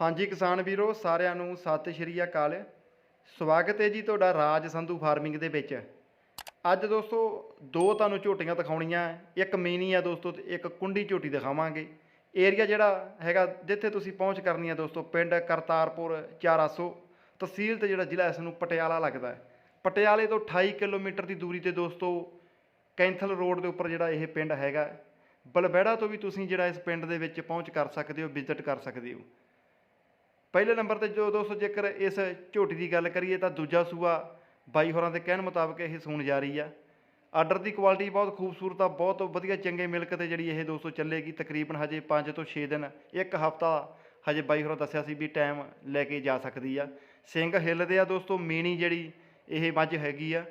ਹਾਂਜੀ ਕਿਸਾਨ ਵੀਰੋ, ਸਾਰਿਆਂ ਨੂੰ ਸਤਿ ਸ਼੍ਰੀ ਅਕਾਲ। ਸਵਾਗਤ ਹੈ ਜੀ ਤੁਹਾਡਾ ਰਾਜ ਸੰਧੂ ਫਾਰਮਿੰਗ ਦੇ ਵਿੱਚ। ਅੱਜ ਦੋਸਤੋ, ਦੋ ਤੁਹਾਨੂੰ ਝੋਟੀਆਂ ਦਿਖਾਉਣੀਆਂ। ਇੱਕ ਮੀਨੀ ਆ ਦੋਸਤੋ ਤੇ ਇੱਕ ਕੁੰਡੀ ਝੋਟੀ ਦਿਖਾਵਾਂਗੇ। ਏਰੀਆ ਜਿਹੜਾ ਹੈਗਾ, ਜਿੱਥੇ ਤੁਸੀਂ ਪਹੁੰਚ ਕਰਨੀ ਆ ਦੋਸਤੋ, ਪਿੰਡ ਕਰਤਾਰਪੁਰ 400 ਤਹਿਸੀਲ ਤੇ ਜਿਹੜਾ ਜ਼ਿਲ੍ਹਾ ਇਸ ਨੂੰ ਪਟਿਆਲਾ ਲੱਗਦਾ ਹੈ। ਪਟਿਆਲੇ ਤੋਂ 28 ਕਿਲੋਮੀਟਰ ਦੀ ਦੂਰੀ ਤੇ ਦੋਸਤੋ, ਕੈਂਥਲ ਰੋਡ ਦੇ ਉੱਪਰ ਜਿਹੜਾ ਇਹ ਪਿੰਡ ਹੈਗਾ। ਬਲਬੈੜਾ ਤੋਂ ਵੀ ਤੁਸੀਂ ਜਿਹੜਾ ਇਸ ਪਿੰਡ ਦੇ ਵਿੱਚ ਪਹੁੰਚ ਕਰ ਸਕਦੇ ਹੋ, ਵਿਜ਼ਿਟ ਕਰ ਸਕਦੇ ਹੋ। ਪਹਿਲੇ ਨੰਬਰ ਤੇ ਜੋ ਦੋਸਤੋ ਜੇਕਰ ਇਸ ਝੋਟੀ ਦੀ ਗੱਲ ਕਰੀਏ ਤਾਂ ਦੂਜਾ ਸੂਆ ਬਾਈ ਹੋਰਾਂ ਦੇ ਕਹਿਣ ਮੁਤਾਬਕ ਇਹ ਸੂਣ ਜਾ ਰਹੀ ਆ। ਆਰਡਰ ਦੀ ਕੁਆਲਿਟੀ ਬਹੁਤ ਖੂਬਸੂਰਤ ਆ, ਬਹੁਤ ਵਧੀਆ ਚੰਗੇ ਮਿਲਕ ਤੇ ਜਿਹੜੀ ਇਹ ਦੋਸਤੋ ਚੱਲੇਗੀ ਤਕਰੀਬਨ ਹਜੇ 5 ਤੋਂ 6 ਦਿਨ, ਇੱਕ ਹਫਤਾ ਹਜੇ ਬਾਈ ਹੋਰਾਂ ਦੱਸਿਆ ਸੀ ਵੀ ਟਾਈਮ ਲੈ ਕੇ ਜਾ ਸਕਦੀ ਆ। ਸਿੰਘ ਹਿੱਲਦੇ ਆ ਦੋਸਤੋ, ਮੀਣੀ ਜਿਹੜੀ ਇਹ ਮੱਝ ਹੈਗੀ ਆ।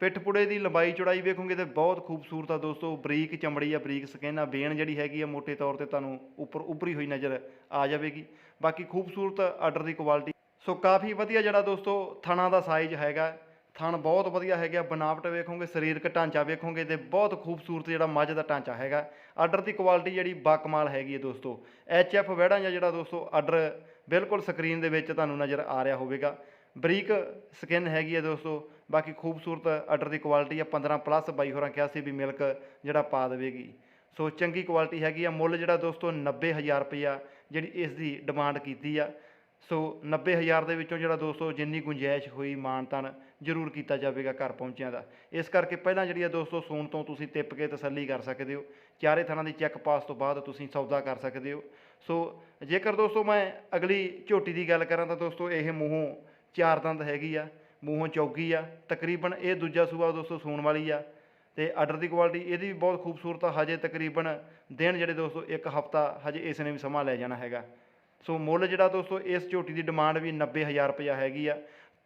ਪਿੱਠ ਪੁੜੇ ਦੀ ਲੰਬਾਈ ਚੌੜਾਈ ਵੇਖੋਗੇ ਤੇ ਬਹੁਤ ਖੂਬਸੂਰਤ ਆ ਦੋਸਤੋ, ਬਰੀਕ ਚਮੜੀ ਆ, ਬਰੀਕ ਸਕਿਨ ਆ, ਬੇਨ ਜਿਹੜੀ ਹੈਗੀ ਆ ਮੋٹے ਤੌਰ ਤੇ ਤੁਹਾਨੂੰ ਉੱਪਰ ਉੱਭਰੀ ਹੋਈ ਨਜ਼ਰ ਆ ਜਾਵੇਗੀ। ਬਾਕੀ ਖੂਬਸੂਰਤ ਆਰਡਰ ਦੀ ਕੁਆਲਿਟੀ। ਸੋ ਕਾਫੀ ਵਧੀਆ ਜਿਹੜਾ ਦੋਸਤੋ, ਥਣਾ ਦਾ ਸਾਈਜ਼ ਹੈਗਾ, ਥਣ ਬਹੁਤ ਵਧੀਆ ਹੈਗਾ ਬਨਾਵਟ ਵੇਖੋਗੇ, ਸਰੀਰਕ ਢਾਂਚਾ ਵੇਖੋਗੇ ਤੇ ਬਹੁਤ ਖੂਬਸੂਰਤ ਜਿਹੜਾ ਮੱਝ ਦਾ ਢਾਂਚਾ ਹੈਗਾ। ਆਰਡਰ ਦੀ ਕੁਆਲਿਟੀ ਜਿਹੜੀ ਬਾਕਮਾਲ ਹੈਗੀ ਹੈ ਦੋਸਤੋ। ਐਚ ਐਫ ਵੈੜਾਂ ਜਾਂ ਜਿਹੜਾ ਦੋਸਤੋ ਆਰਡਰ ਬਿਲਕੁਲ ਸਕਰੀਨ ਦੇ ਵਿੱਚ ਤੁਹਾਨੂੰ ਨਜ਼ਰ ਆ ਰਿਹਾ ਹੋਵੇਗਾ। ਬਰੀਕ ਸਕਿਨ ਹੈਗੀ ਹੈ ਦੋਸਤੋ ਬਾਕੀ ਖੂਬਸੂਰਤ ਆਰਡਰ ਦੀ ਕੁਆਲਿਟੀ ਆ 15 ਪਲੱਸ ਬਾਈ ਹੋਰਾਂ ਕਿਹਾ ਸੀ ਵੀ ਮਿਲਕ ਜਿਹੜਾ ਪਾ ਦੇਵੇਗੀ। ਸੋ ਚੰਗੀ ਕੁਆਲਿਟੀ ਹੈਗੀ ਆ, ਮੁੱਲ ਜਿਹੜਾ ਦੋਸਤੋ 90000 ਰੁਪਇਆ ਜਿਹੜੀ ਇਸ ਦੀ ਡਿਮਾਂਡ ਕੀਤੀ ਆ। ਸੋ 90000 ਦੇ ਵਿੱਚੋਂ ਜਿਹੜਾ ਦੋਸਤੋ ਜਿੰਨੀ ਗੁੰਜਾਇਸ਼ ਹੋਈ ਮਾਨਤਨ ਜ਼ਰੂਰ ਕੀਤਾ ਜਾਵੇਗਾ ਘਰ ਪਹੁੰਚਿਆਂ ਦਾ। ਇਸ ਕਰਕੇ ਪਹਿਲਾਂ ਜਿਹੜੀ ਆ ਦੋਸਤੋ ਸੂਣ ਤੋਂ ਤੁਸੀਂ ਟਿੱਪ ਕੇ ਤਸੱਲੀ ਕਰ ਸਕਦੇ ਹੋ। ਚਾਰੇ ਥਾਂ ਦੀ ਚੈੱਕ ਪਾਸ ਤੋਂ ਬਾਅਦ ਤੁਸੀਂ ਸੌਦਾ ਕਰ ਸਕਦੇ ਹੋ। ਸੋ ਜੇਕਰ ਦੋਸਤੋ ਮੈਂ ਅਗਲੀ ਝੋਟੀ ਦੀ ਗੱਲ ਕਰਾਂ ਤਾਂ ਦੋਸਤੋ ਇਹ ਮੂੰਹੋਂ ਚਾਰ ਦੰਦ ਹੈਗੀ ਆ। ਮੂੰਹੋਂ ਚੌਗੀ ਆ, ਤਕਰੀਬਨ ਇਹ ਦੂਜਾ ਸੂਆ ਦੋਸਤੋ ਸੂਣ ਵਾਲੀ ਆ ਤੇ ਆਰਡਰ ਦੀ ਕੁਆਲਿਟੀ ਇਹਦੀ ਵੀ ਬਹੁਤ ਖੂਬਸੂਰਤ ਆ, ਹਜੇ ਤਕਰੀਬਨ ਦਿਨ ਜਿਹੜੇ ਦੋਸਤੋ ਇੱਕ ਹਫਤਾ, ਹਜੇ ਇਸ ਨੇ ਵੀ ਸਮਾਂ ਲੈ ਜਾਣਾ ਹੈਗਾ। ਸੋ ਮੁੱਲ ਜਿਹੜਾ ਦੋਸਤੋ ਇਸ ਝੋਟੀ ਦੀ ਡਿਮਾਂਡ ਵੀ 90000 ਰੁਪਇਆ ਹੈਗੀ ਆ।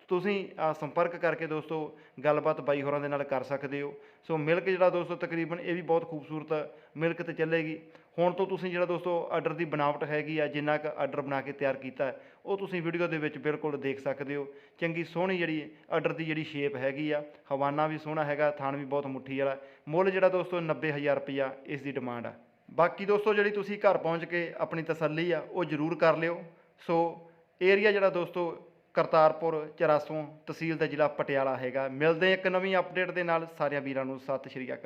ਤੁਸੀਂ ਸੰਪਰਕ ਕਰਕੇ ਦੋਸਤੋ ਗੱਲਬਾਤ ਬਾਈ ਹੋਰਾਂ ਦੇ ਨਾਲ ਕਰ ਸਕਦੇ ਹੋ। ਸੋ ਮਿਲਕ ਜਿਹੜਾ ਦੋਸਤੋ ਤਕਰੀਬਨ ਇਹ ਵੀ ਬਹੁਤ ਖੂਬਸੂਰਤ ਮਿਲਕ ਤੇ ਚੱਲੇਗੀ। ਹੁਣ ਤੋਂ ਤੁਸੀਂ ਜਿਹੜਾ ਦੋਸਤੋ ਆਰਡਰ ਦੀ ਬਣਾਵਟ ਹੈਗੀ ਆ, ਜਿੰਨਾ ਕੁ ਆਰਡਰ ਬਣਾ ਕੇ ਤਿਆਰ ਕੀਤਾ ਉਹ ਤੁਸੀਂ ਵੀਡੀਓ ਦੇ ਵਿੱਚ ਬਿਲਕੁਲ ਦੇਖ ਸਕਦੇ ਹੋ। ਚੰਗੀ ਸੋਹਣੀ ਜਿਹੜੀ ਆਰਡਰ ਦੀ ਜਿਹੜੀ ਸ਼ੇਪ ਹੈਗੀ ਆ, ਹਵਾਨਾ ਵੀ ਸੋਹਣਾ ਹੈਗਾ ਥਾਣ ਵੀ ਬਹੁਤ ਮੁੱਠੀ ਵਾਲਾ ਮੁੱਲ ਜਿਹੜਾ ਦੋਸਤੋ 90000 ਰੁਪਇਆ ਇਸ ਦੀ ਡਿਮਾਂਡ ਆ। ਬਾਕੀ ਦੋਸਤੋ ਜਿਹੜੀ ਤੁਸੀਂ ਘਰ ਪਹੁੰਚ ਕੇ ਆਪਣੀ ਤਸੱਲੀ ਆ, ਉਹ ਜ਼ਰੂਰ ਕਰ ਲਿਓ। ਸੋ ਏਰੀਆ ਜਿਹੜਾ ਦੋਸਤੋ ਕਰਤਾਰਪੁਰ 400 ਤਹਿਸੀਲ ਦਾ ਜ਼ਿਲ੍ਹਾ ਪਟਿਆਲਾ ਹੈਗਾ। ਮਿਲਦੇ ਇੱਕ ਨਵੀਂ ਅਪਡੇਟ ਦੇ ਨਾਲ। ਸਾਰਿਆਂ ਵੀਰਾਂ ਨੂੰ ਸਤਿ ਸ਼੍ਰੀ ਅਕਾਲ।